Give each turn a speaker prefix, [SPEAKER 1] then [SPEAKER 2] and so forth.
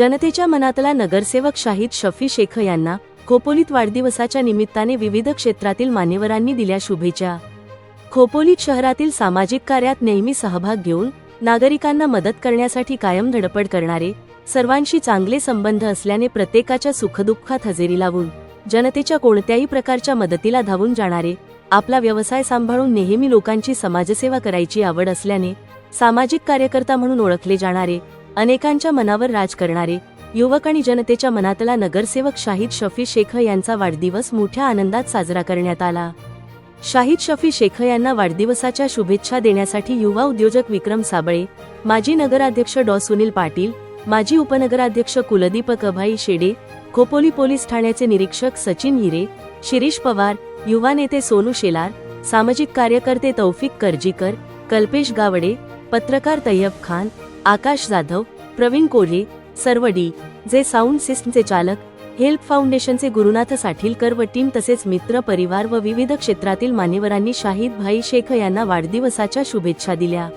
[SPEAKER 1] जनतेच्या मनातला नगरसेवक शाहिद शफी शेख यांना खोपोलीत वाढदिवसाच्या निमित्ताने विविध क्षेत्रातील मान्यवरांनी दिल्या शुभेच्छा. खोपोलीत शहरातील सामाजिक कार्यात नेहमी सहभाग घेऊन नागरिकांना मदत करण्यासाठी कायम धडपड करणारे सर्वांशी चांगले संबंध असल्याने प्रत्येकाच्या सुखदुःखात हजेरी लावून जनतेच्या कोणत्याही प्रकारच्या मदतीला धावून जाणारे आपला व्यवसाय सांभाळून नेहमी लोकांची समाजसेवा करायची आवड असल्याने सामाजिक कार्यकर्ता म्हणून ओळखले जाणारे अनेकांच्या मनावर राज करणारे युवक आणि जनतेच्या मनातला नगरसेवक शाहिद शफी शेख यांचा वाढदिवस मोठ्या आनंदात साजरा करण्यात आला. शाहिद शफी शेख यांना वाढदिवसाच्या शुभेच्छा देण्यासाठी युवा उद्योजक विक्रम साबळे माजी नगराध्यक्ष डॉ. सुनील पाटील माजी उपनगराध्यक्ष कुलदीपक अभाई शेडे खोपोली पोलीस ठाण्याचे निरीक्षक सचिन हिरे शिरीष पवार युवा नेते सोनू शेलार सामाजिक कार्यकर्ते तौफिक करजीकर कल्पेश गावडे पत्रकार तय्यब खान आकाश जाधव प्रवीण कोरे सर्वडी जे साऊंड सिस्टमचे चालक हेल्प फाउंडेशनचे गुरुनाथ साठीलकर व टीम तसेच मित्र परिवार व विविध क्षेत्रातील मान्यवरांनी शाहिद भाई शेख यांना वाढदिवसाच्या शुभेच्छा दिल्या.